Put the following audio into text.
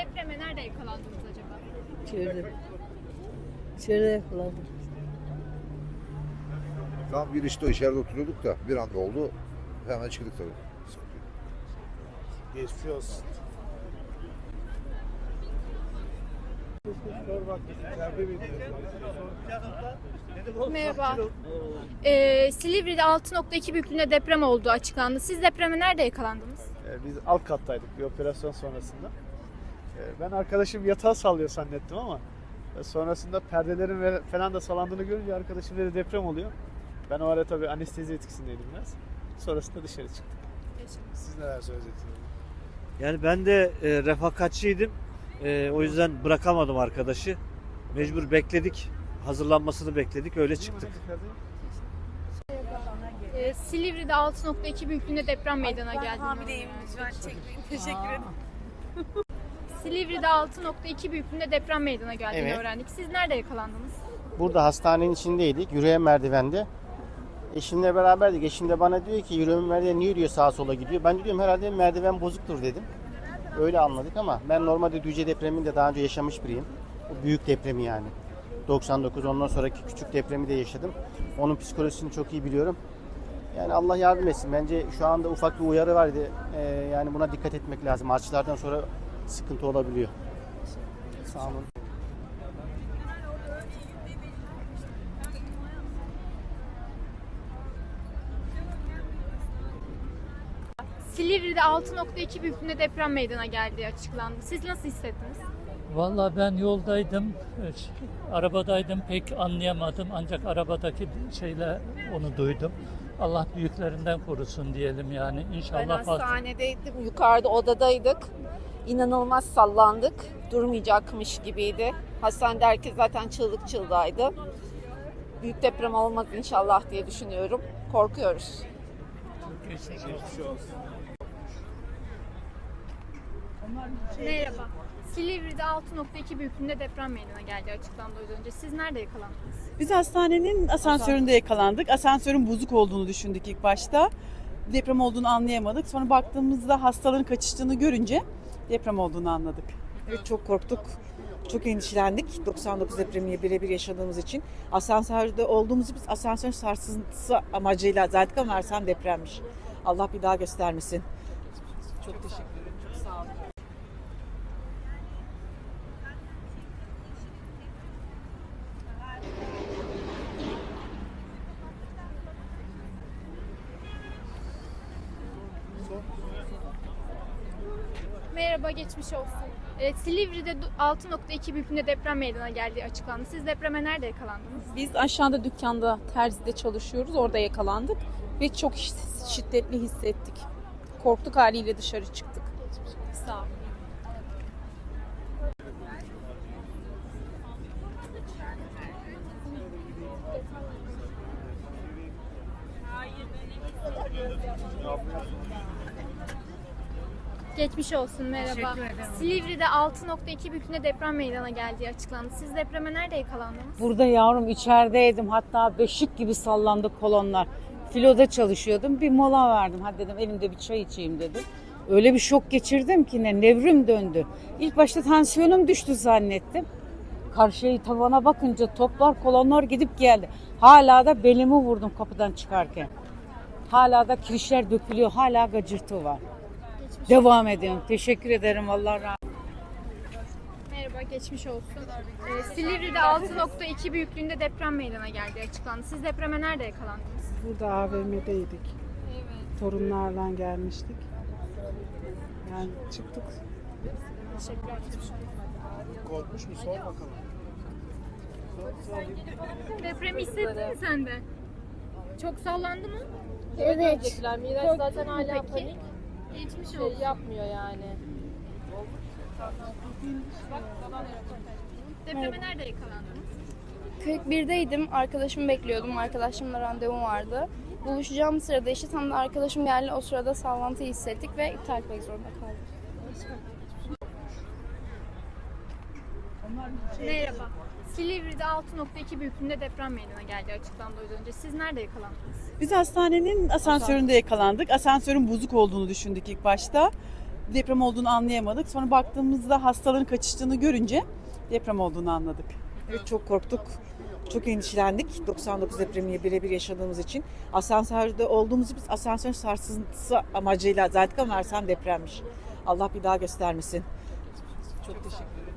Depreme nerede yakalandınız acaba? Çevre. Çevre yapılan. Tam girişte içeride oturuyorduk da bir anda oldu. Hemen çıktık tabii. Sıkıntı yok. Geçmiş olsun. Merhaba. Ee, Silivri'de 6.2 büyüklüğünde deprem olduğu açıklandı. Siz depreme nerede yakalandınız? Ee, Biz alt kattaydık bir operasyon sonrasında. Ee, Ben arkadaşım yatağı sallıyor zannettim ama e, sonrasında perdelerin falan da sallandığını görünce arkadaşım dedi deprem oluyor. Ben o ara tabii anestezi etkisindeydim biraz. Sonrasında dışarı çıktık. Siz neler söyleyeceksiniz? Yani ben de e, refakatçiydim. E, o yüzden bırakamadım arkadaşı. Mecbur bekledik. Hazırlanmasını bekledik. Öyle çıktık. Ee, Silivri'de 6.2 büyüklüğünde deprem meydana geldi. Hamileyim lütfen çekmeyin. Teşekkür ederim. Silivri'de 6.2 büyüklüğünde deprem meydana geldiğini Evet. öğrendik. Siz nerede yakalandınız? Burada hastanenin içindeydik. Yürüyen merdivende. Eşimle beraberdik. Eşim de bana diyor ki yürüyen merdiven niye diyor sağa sola gidiyor. Ben de diyorum herhalde merdiven bozuktur dedim. Öyle anladık ama ben normalde Düzce depremini de daha önce yaşamış biriyim. O büyük depremi yani. 99 ondan sonraki küçük depremi de yaşadım. Onun psikolojisini çok iyi biliyorum. Yani Allah yardım etsin. Bence şu anda ufak bir uyarı vardı. Ee, yani buna dikkat etmek lazım. Artçılardan sonra sıkıntı olabiliyor. Sağ olun. Silivri'de 6.2 büyüklüğünde deprem meydana geldiği açıklandı. Siz nasıl hissettiniz? Vallahi ben yoldaydım, arabadaydım pek anlayamadım ancak arabadaki şeyle onu duydum. Allah büyüklerinden korusun diyelim yani Ben inşallah. fazla- hastanedeydim. Yukarıda odadaydık. İnanılmaz sallandık. Durmayacakmış gibiydi. Hastanede herkes zaten çığlık çığlığıydı. Büyük deprem olmaz inşallah diye düşünüyorum. Korkuyoruz. Merhaba. Silivri'de 6.2 büyüklüğünde deprem meydana geldiği açıklandı az önce. Siz nerede yakalandınız? Biz hastanenin asansöründe yakalandık. Asansörün bozuk olduğunu düşündük ilk başta. Deprem olduğunu anlayamadık. Sonra baktığımızda hastaların kaçıştığını görünce deprem olduğunu anladık. Evet çok korktuk. Çok endişelendik. 99 depremini birebir yaşadığımız için. Asansörde olduğumuzu biz asansör sarsıntısı amacıyla zannettik ama meğersem depremmiş. Allah bir daha göstermesin. Çok teşekkür ederim. Çok sağ olun. Merhaba, geçmiş olsun. Evet, Silivri'de du- 6.2 büyüklüğünde deprem meydana geldiği açıklandı. Siz depreme nerede yakalandınız? Biz aşağıda dükkanda terzide çalışıyoruz. Orada yakalandık ve çok şi- şiddetli hissettik. Korktuk haliyle dışarı çıktık. Sağ olun. Geçmiş olsun, merhaba. Silivri'de 6.2 büyüklüğünde deprem meydana geldiği açıklandı. Siz depreme nerede yakalandınız? Burada yavrum içerideydim. Hatta beşik gibi sallandı kolonlar. Filoda çalışıyordum. Bir mola verdim. Hadi dedim elimde bir çay içeyim dedim. Öyle bir şok geçirdim ki ne nevrim döndü. İlk başta tansiyonum düştü zannettim. Karşıya tavana bakınca toplar kolonlar gidip geldi. Hala da belimi vurdum kapıdan çıkarken. Hala da kirişler dökülüyor. Hala gacırtı var. Devam ediyorum. Teşekkür ederim. Allah razı olsun. Merhaba, geçmiş olsun. Ee, Silivri'de 6.2 büyüklüğünde deprem meydana geldiği açıklandı. Siz depreme nerede yakalandınız? Burada AVM'deydik. Evet, Torunlarla gelmiştik. Yani çıktık. teşekkürler. geçmiş. Korkmuş mu? Sor bakalım. Depremi hissettin mi sen de? Çok sallandı mı? Evet. Miraç zaten hala panik. Geçmiş olsun. yapmıyor yani. Depreme nerede yakalandınız? 41'deydim. Arkadaşımı bekliyordum. Arkadaşımla randevum vardı. Buluşacağım sırada işte tam da arkadaşım geldi. O sırada sallantıyı hissettik ve iptal etmek zorunda kaldık. Merhaba. Silivri'de 6.2 büyüklüğünde deprem meydana geldiği açıklandı az önce. Siz nerede yakalandınız? Biz hastanenin asansöründe yakalandık. Asansörün bozuk olduğunu düşündük ilk başta. deprem olduğunu anlayamadık. Sonra baktığımızda hastaların kaçıştığını görünce deprem olduğunu anladık. Evet, çok korktuk. Çok endişelendik 99 depremini birebir yaşadığımız için. Asansörde olduğumuzu biz asansör sarsıntısı amacıyla zannettik ama meğersem depremmiş. Allah bir daha göstermesin. Çok teşekkür ederim.